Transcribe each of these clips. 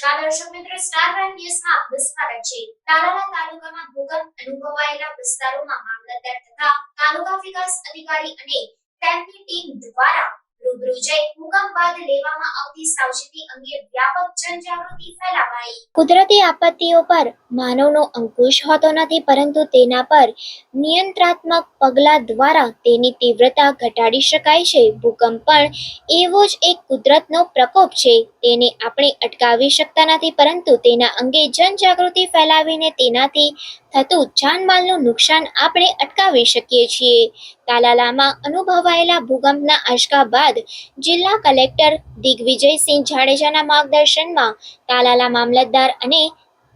નમસ્કાર દર્શક star prime ન્યૂઝમાં આપનું છે તાલાલા તાલુકામાં ભૂકંપ અનુભવાયેલા વિસ્તારોમાં મામલતદાર તથા તાલુકા વિકાસ અધિકારી અને તેમની ટીમ દ્વારા રૂબરૂ કુદરતી આપત્તિઓ પર માનવનો અંકુશ હોતો નથી, પરંતુ તેના પર નિયંત્રાત્મક પગલાં દ્વારા તેની તીવ્રતા ઘટાડી શકાય છે. ભૂકંપ પણ એવો જ એક કુદરતનો પ્રકોપ છે. તેને આપણે અટકાવી શકતા નથી, પરંતુ તેના અંગે જનજાગૃતિ ફેલાવીને તેનાથી થતું જાનમાલનું નુકસાન આપણે અટકાવી શકીએ છીએ. તાલાલામાં અનુભવાયેલા ભૂકંપના આંચકા બાદ જિલ્લા કલેક્ટર દિગ્વિજયસિંહ જાડેજાના માર્ગદર્શનમાં તાલાલા મામલતદાર અને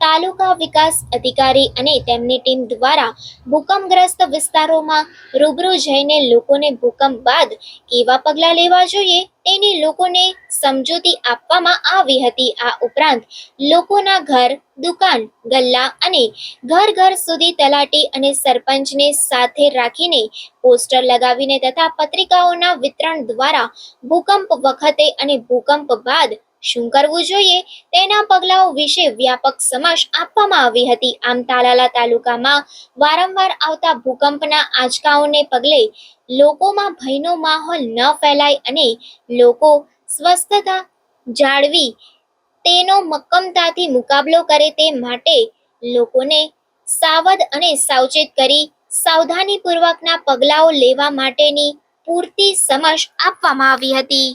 તાલુકા વિકાસ અધિકારી અને તેમની ટીમ દ્વારા ભૂકંપગ્રસ્ત વિસ્તારોમાં રૂબરૂ જઈને લોકોને ભૂકંપ બાદ કેવા પગલાં લેવા જોઈએ તેની લોકોને સમજૂતી આપવામાં આવી હતી. આ ઉપરાંત લોકોના ઘર, દુકાન, ગલ્લા અને ઘર ઘર સુધી તલાટી અને સરપંચને સાથે રાખીને પોસ્ટર લગાવીને તથા પત્રિકાઓના વિતરણ દ્વારા ભૂકંપ વખતે અને ભૂકંપ બાદ શું કરવું જોઈએ? તેના પગલાઓ વિશે વ્યાપક સમજ આપવામાં આવી હતી. આમ તાલાલા તાલુકામાં વારંવાર આવતા ભૂકંપના આંચકાઓને પગલે લોકોમાં ભયનો માહોલ ન ફેલાય અને લોકો સ્વસ્થતા જાળવી તેનો મક્કમતાથી મુકાબલો કરે તે માટે લોકોને સાવધ અને સાવચેત કરી સાવધાનીપૂર્વકના પગલાઓ લેવા માટેની પૂરતી સમજ આપવામાં આવી હતી.